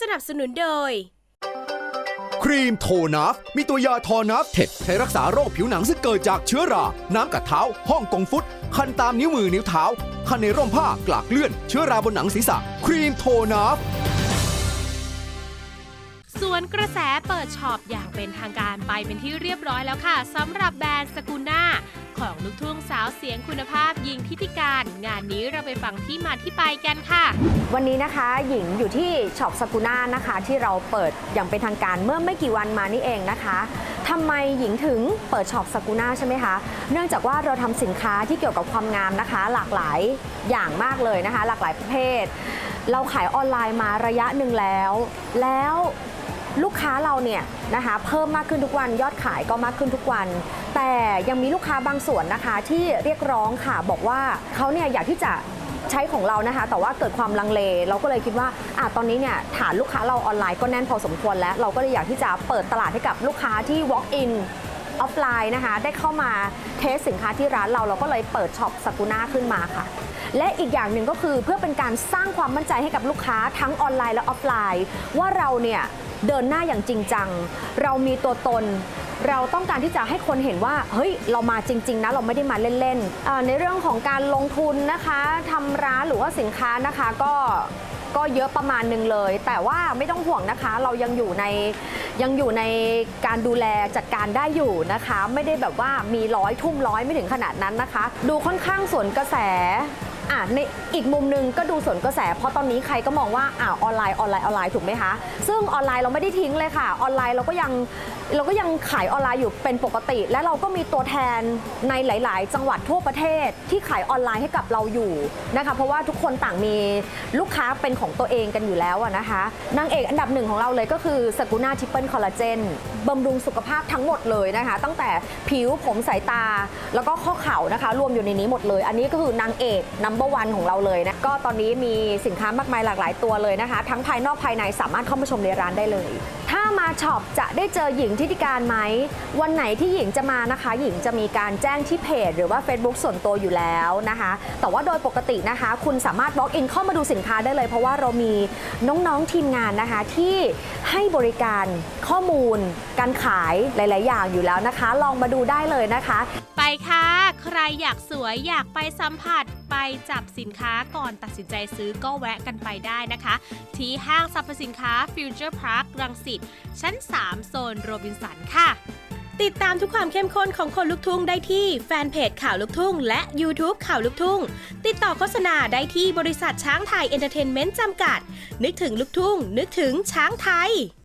สนับสนุนโดย ครีมโทนัฟมีตัวยาทอนัฟเท็ดใช้รักษาโรคผิวหนังซึ่งเกิดจากเชื้อรา น้ำกัดเท้า ห้องกงฟุต คันตามนิ้วมือนิ้วเท้า คันในร่มผ้ากลากเลื่อน เชื้อราบนหนังศีรษะ ครีมโทนัฟ วนกระแสเปิดช็อปอย่างเป็นทางการไปเป็นที่เรียบร้อยแล้วค่ะสำหรับแบรนด์สกุน่าของลูกทุ่งสาวเสียงคุณภาพยิงทิติการ งานนี้เราไปฟังที่มาที่ไปกันค่ะ วันนี้นะคะหญิงอยู่ที่ช็อปสกุน่านะคะ ที่เราเปิดอย่างเป็นทางการเมื่อไม่กี่วันมานี่เองนะคะทำไมหญิงถึงเปิดช็อปสกุน่าใช่ไหมคะ เนื่องจากว่าเราทำสินค้าที่เกี่ยวกับความงามนะคะ หลากหลายอย่างมากเลยนะคะ หลากหลายประเภทเราขายออนไลน์มาระยะหนึ่งแล้ว แล้ว ลูกค้าเราเนี่ยนะคะเพิ่มมากขึ้นทุกวันยอดขายก็มากขึ้นทุกวัน แต่ยังมีลูกค้าบางส่วนนะคะที่เรียกร้องค่ะบอกว่าเขาเนี่ยอยากที่จะใช้ของเรานะคะ แต่ว่าเกิดความลังเล เราก็เลยคิดว่าอะตอนนี้เนี่ยฐานลูกค้าเราออนไลน์ก็แน่นพอสมควรแล้ว เราก็เลยอยากที่จะเปิดตลาดให้กับลูกค้าที่ walk in ออฟไลน์นะคะ ได้เข้ามาเทสสินค้าที่ร้านเราเราก็เลยเปิดช็อปสกุน่าขึ้นมาค่ะ และอีกอย่างหนึ่งก็คือเพื่อเป็นการสร้างความมั่นใจให้กับลูกค้าทั้งออนไลน์และออฟไลน์ ว่าเราเนี่ยเดินหน้าอย่างจริงจัง เรามีตัวตน เราต้องการที่จะให้คนเห็นว่า เฮ้ย เรามาจริง ๆ นะ เราไม่ได้มาเล่นๆในเรื่องของการลงทุนนะคะทำร้านหรือว่าสินค้านะคะก็ก็เยอะประมาณหนึ่งเลย แต่ว่าไม่ต้องห่วงนะคะ เรายังอยู่ในยังอยู่ในการดูแลจัดการได้อยู่นะคะ ไม่ได้แบบว่ามีร้อยทุ่มร้อยไม่ถึงขนาดนั้นนะคะ ดูค่อนข้างสวนกระแส อะในอีกมุมหนึงก็ดูสวนกระแส เพราะตอนนี้ใครก็มองว่าอ่าออนไลน์ออนไลน์ออนไลน์ถูกไหมคะ ซึ่งออนไลน์เราไม่ได้ทิ้งเลยค่ะ ออนไลน์เราก็ยังเราก็ยังขายออนไลน์อยู่เป็นปกติ และเราก็มีตัวแทนในหลาย ๆ จังหวัดทั่วประเทศที่ขายออนไลน์ให้กับเราอยู่นะคะ เพราะว่าทุกคนต่างมีลูกค้าเป็นของตัวเองกันอยู่แล้วนะคะนางเอกอันดับหนึ่งของเราเลยก็คือสกุน่าทิปเปิลคอลลาเจน บำรุงสุขภาพทั้งหมดเลยนะคะ ตั้งแต่ผิวผมสายตาแล้วก็ข้อเข่านะคะ รวมอยู่ในนี้หมดเลย อันนี้ก็คือนางเอกนัมเบอร์วันของเราเลยนะก็ตอนนี้มีสินค้ามากมายหลากหลายตัวเลยนะคะ ทั้งภายนอกภายในสามารถเข้ามาชมในร้านได้เลย ถ้ามาช็อปจะได้เจอหญิงทิติการไหมวันไหนที่หญิงจะมานะคะ หญิงจะมีการแจ้งที่เพจ หรือว่า Facebook ส่วนตัวอยู่แล้วนะคะ แต่ว่าโดยปกตินะคะ คุณสามารถ walk in เข้ามาดูสินค้าได้เลย เพราะว่าเรามีน้องๆทีมงานนะคะที่ให้บริการข้อมูลการขายหลาย ๆ อย่างอยู่แล้วนะคะ ลองมาดูได้เลยนะคะ ไปค่ะ ใครอยากสวยอยากไปสัมผัสไปจับสินค้าก่อนตัดสินใจซื้อก็แวะกันไปได้นะคะ ที่ห้างสรรพสินค้า Future Park รังสิตชั้น 3 โซนโรบินสันค่ะ ติดตามทุกความเข้มข้นของคนลุกทุ่งได้ที่แฟนเพจข่าวลุกทุ่ง และ YouTube ข่าวลุกทุ่ง ติดต่อโฆษณาได้ที่บริษัทช้างไทยเอนเตอร์เทนเมนต์จำกัด นึกถึงลุกทุ่ง นึกถึงช้างไทย